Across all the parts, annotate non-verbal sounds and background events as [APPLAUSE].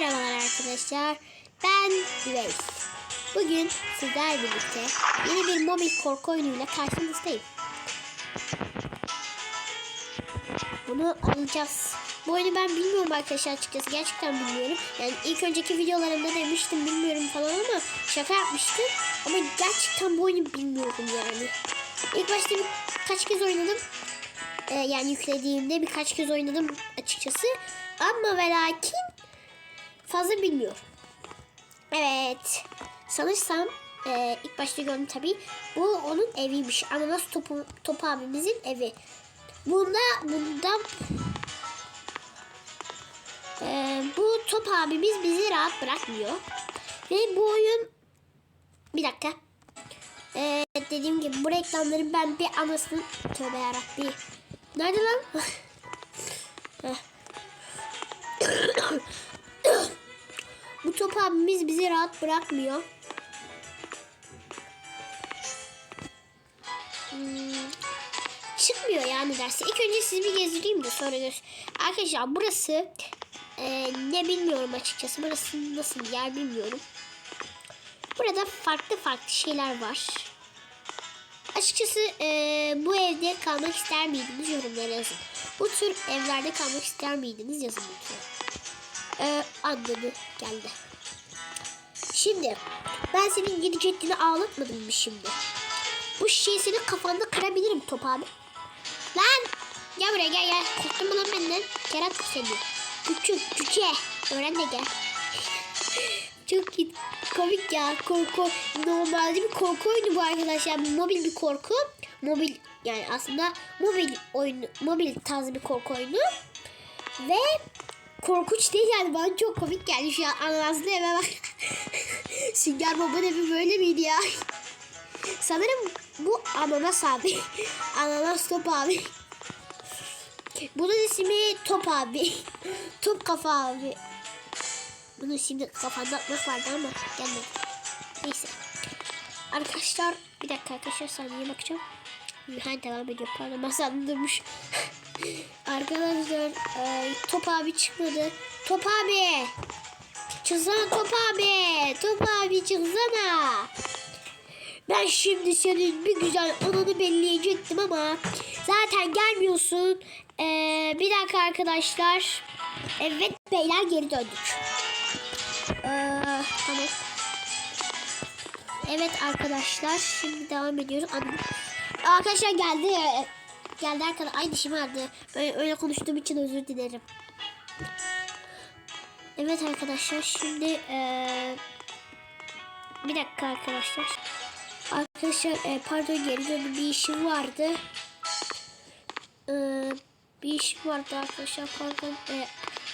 Merhabalar arkadaşlar. Ben Üveys. Bugün sizlerle birlikte yeni bir mobil korku oyunuyla karşınızdayım. Bunu alacağız. Bu oyunu ben bilmiyorum arkadaşlar açıkçası. Gerçekten bilmiyorum. Yani ilk önceki videolarımda demiştim bilmiyorum falan ama şaka yapmıştım. Ama gerçekten bu oyunu bilmiyorum yani. İlk başta birkaç kez oynadım. Ee, yani yüklediğimde birkaç kez oynadım açıkçası. Ama ve lakin fazla bilmiyorum. Evet. Sanırsam e, ilk başta gördüm tabii. Bu onun eviymiş. Ananas topu, topu abimizin evi. Bunda bunda e, bu top abimiz bizi rahat bırakmıyor. Ve bu oyun bir dakika. E, dediğim gibi bu reklamların ben bir anasını tövbe yarabbi. Nerede lan? [LAUGHS] Bu top abimiz bizi rahat bırakmıyor. Hmm, çıkmıyor yani dersi. İlk önce sizi bir gezdireyim de sonra gör. Arkadaşlar burası e, ne bilmiyorum açıkçası. Burası nasıl bir yer bilmiyorum. Burada farklı farklı şeyler var. Açıkçası e, bu evde kalmak ister miydiniz yorumlara yazın. Bu tür evlerde kalmak ister miydiniz yazın lütfen. Ee, anladı geldi. Şimdi ben senin gidi ceddini ağlatmadım mı şimdi? Bu şişeyi senin kafanda kırabilirim top abi. Lan gel buraya gel gel. Korktun lan benden? Kerat seni. Küçük cüce. Öğren de gel. [LAUGHS] Çok iyi. komik ya. Korku. Normalde bir korku oyunu bu arkadaşlar. Mobil bir korku. Mobil yani aslında mobil oyunu, mobil tarzı bir korku oyunu. Ve korkunç değil yani bana çok komik geldi şu an ananaslı eve bak. [LAUGHS] Sünger Bob'un evi böyle miydi ya? [LAUGHS] Sanırım bu ananas abi. [LAUGHS] ananas top abi. Bunun ismi Top abi. Top kafa abi. Bunu şimdi kafanda atmak vardı ama gelmedi. Neyse. Arkadaşlar bir dakika arkadaşlar saniye bakacağım. Ha devam ediyor pardon masanın durmuş. [LAUGHS] Arkadaşlar e, top abi çıkmadı. Top abi. Çıksana top abi. Top abi çıksana. Ben şimdi senin bir güzel ananı belleyecektim ama zaten gelmiyorsun. E, bir dakika arkadaşlar. Evet beyler geri döndük. E, tamam. Evet arkadaşlar şimdi devam ediyoruz. Anladım. Arkadaşlar geldi. Geldi arkadaşlar. Ay dişim ağrıdı. Böyle öyle konuştuğum için özür dilerim. Evet arkadaşlar şimdi eee, bir dakika arkadaşlar. Arkadaşlar e, pardon geri döndüm bir işim vardı. Eee, bir işim vardı arkadaşlar pardon. E,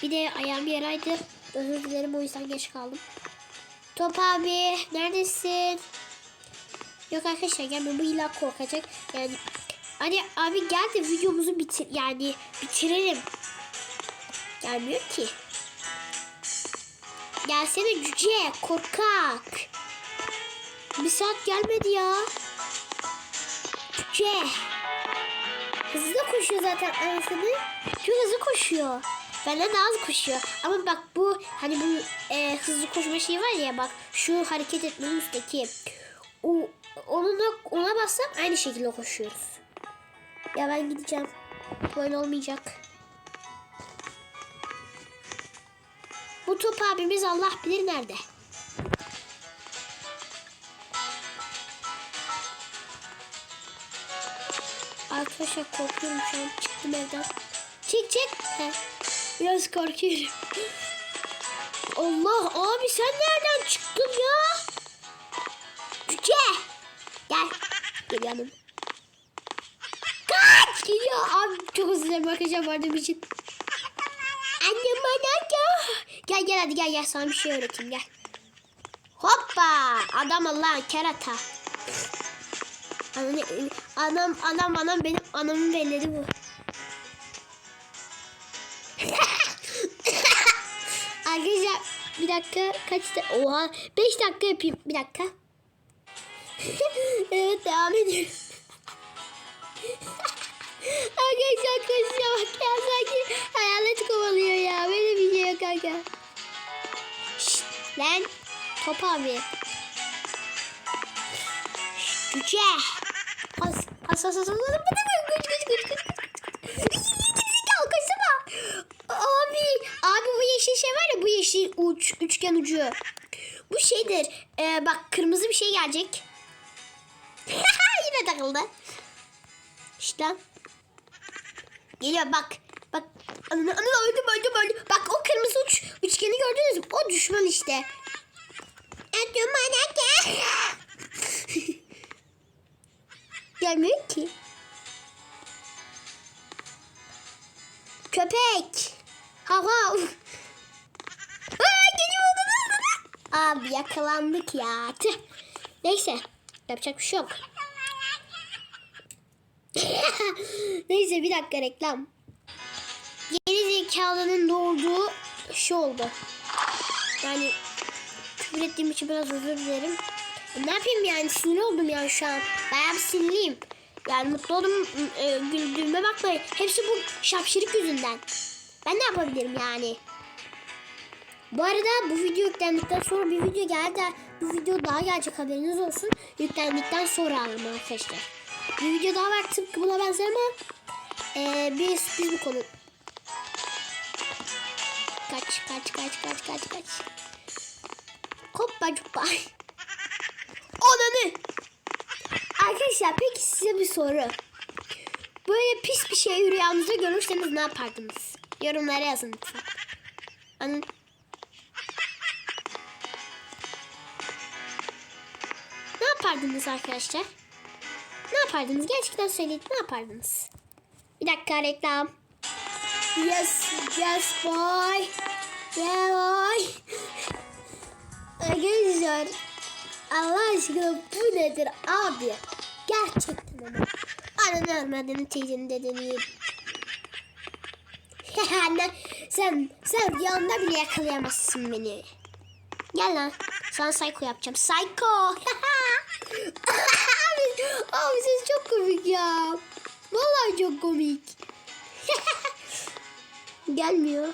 bir de ayağım yaraydı. Özür dilerim o yüzden geç kaldım. Top abi neredesin? Yok arkadaşlar gelme bu illa korkacak. Yani hani abi gel de videomuzu bitir yani bitirelim. Gelmiyor ki. Gelsene cüce korkak. Bir saat gelmedi ya. Cüce. Hızlı koşuyor zaten anasını. Çok hızlı koşuyor. Benden daha hızlı koşuyor. Ama bak bu hani bu e, hızlı koşma şeyi var ya bak şu hareket etmenin üstteki. O, onunla, ona bassam aynı şekilde koşuyoruz. Ya ben gideceğim. Böyle olmayacak. Bu top abimiz Allah bilir nerede. Arkadaşlar korkuyorum şu an. Çıktım evden. Çık çık. He. Biraz korkuyorum. Allah abi sen nereden çıktın ya? Cüce. Gel. Gel yanım. Kaç geliyor. Abi çok özür dilerim arkadaşlar vardığım için. Annem bana ya. Gel gel hadi gel gel sana bir şey öğreteyim gel. Hoppa. Adam Allah kerata. Anam, anam, anam, anam benim anamın belledi bu. [LAUGHS] Arkadaşlar bir dakika kaçta? Oha 5 dakika yapayım. Bir dakika. [LAUGHS] evet devam ediyorum. Arkadaşlar koşuyor bak ya sanki hayalet kovalıyor ya. Böyle bir şey yok kanka. Lan top abi. Şşş, Cüce. Pas pas. pas. Güç güç güç güç. Gerizekalı kaçsana. Abi abi bu yeşil şey var ya bu yeşil uç üçgen ucu. Bu şeydir. Ee, bak kırmızı bir şey gelecek. Yine takıldı. İşte. Geliyor bak. Bak. Ananı öldüm öldüm öldüm. Bak o kırmızı uç, üçgeni gördünüz mü? O düşman işte. Düşman gel. [LAUGHS] Gelmiyor ki. Köpek. Hav hav. [LAUGHS] Aa, geliyor. Abi yakalandık ya. Tüh. Neyse. Yapacak bir şey yok. Neyse bir dakika reklam. Geri zekalının doğduğu şey oldu. Yani küfür ettiğim için biraz özür dilerim. Ne yapayım yani sinir oldum yani şu an. Bayağı bir sinirliyim. Yani mutlu oldum e, güldüğüme bakmayın. Hepsi bu şapşirik yüzünden. Ben ne yapabilirim yani? Bu arada bu video yüklendikten sonra bir video geldi. Bu video daha gelecek haberiniz olsun. Yüklendikten sonra alırım arkadaşlar. Bir video daha var tıpkı buna benzer ama ee, bir sürpriz bir konu. Kaç kaç kaç kaç kaç kaç. Hoppa cuppa. [LAUGHS] Ananı. Arkadaşlar peki size bir soru. Böyle pis bir şey rüyanızda görürseniz ne yapardınız? Yorumlara yazın lütfen. Anın. Ne yapardınız arkadaşlar? Yapardınız? Gerçekten söyleyin. Ne yapardınız? Bir dakika reklam. Yes, yes boy. Yeah boy. Arkadaşlar. Allah aşkına bu nedir abi? Gerçekten ama. Ananı ölmeden teyzenin dedeni Anne sen sen rüyanda bile yakalayamazsın beni. Gel lan. Sana psycho yapacağım. Psycho. Abi, ses çok komik ya. Vallahi çok komik. [LAUGHS] Gelmiyor.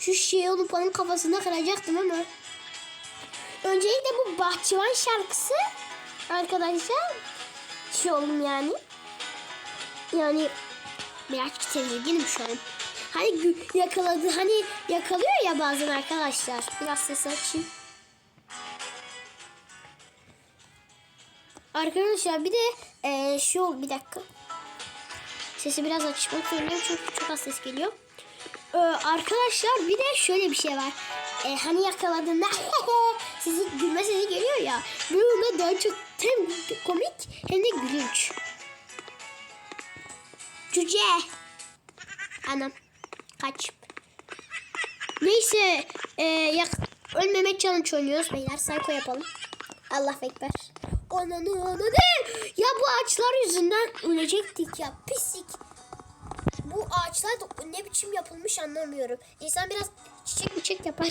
Şu şeyi olup onun kafasına kıracaktım ama. Öncelikle bu bahçıvan şarkısı arkadaşlar şey oldum yani. Yani birazcık tedirginim şu an. Hani yakaladı hani yakalıyor ya bazen arkadaşlar. Biraz ses açayım. Arkadaşlar bir de eee şu bir dakika. Sesi biraz açmak zorundayım çünkü çok az ses geliyor. Ee, arkadaşlar bir de şöyle bir şey var. Ee, hani yakaladığında [LAUGHS] sizi gülme sesi geliyor ya. Bununla daha çok hem komik hem de gülünç. Cüce. Anam. Kaç. Neyse. E, yak ölmemek challenge oynuyoruz beyler. Psycho yapalım. Allah ekber. Ananı ananı. Ya bu ağaçlar yüzünden ölecektik ya. Pislik. Bu ağaçlar da ne biçim yapılmış anlamıyorum. İnsan biraz çiçek çiçek yapar.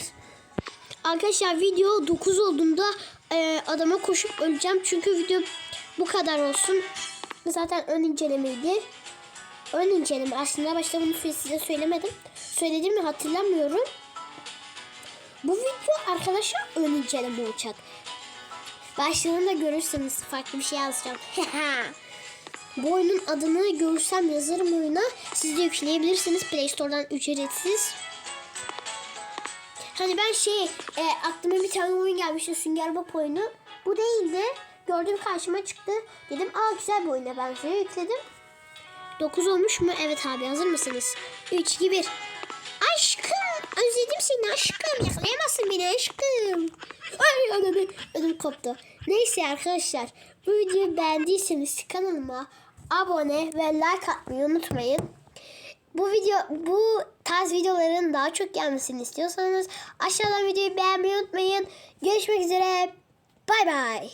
Arkadaşlar video 9 olduğunda e, adama koşup öleceğim. Çünkü video bu kadar olsun. Zaten ön incelemeydi. Ön inceleme. Aslında başta bunu size söylemedim. Söyledim mi hatırlamıyorum. Bu video arkadaşlar ön inceleme olacak. Başlığında görürseniz farklı bir şey yazacağım. [LAUGHS] Bu oyunun adını görürsem yazarım oyuna. Siz de yükleyebilirsiniz Play Store'dan ücretsiz. Hani ben şey e, aklıma bir tane oyun gelmişti Sünger Bob oyunu. Bu değildi. Gördüm karşıma çıktı. Dedim aa güzel bir oyuna benziyor. Yükledim. 9 olmuş mu? Evet abi hazır mısınız? 3, 2, 1. Aşkım özledim seni aşkım. Yakalayamazsın beni aşkım. Ödüm koptu. Neyse arkadaşlar bu videoyu beğendiyseniz kanalıma abone ve like atmayı unutmayın. Bu video bu tarz videoların daha çok gelmesini istiyorsanız aşağıdan videoyu beğenmeyi unutmayın. Görüşmek üzere. Bay bay.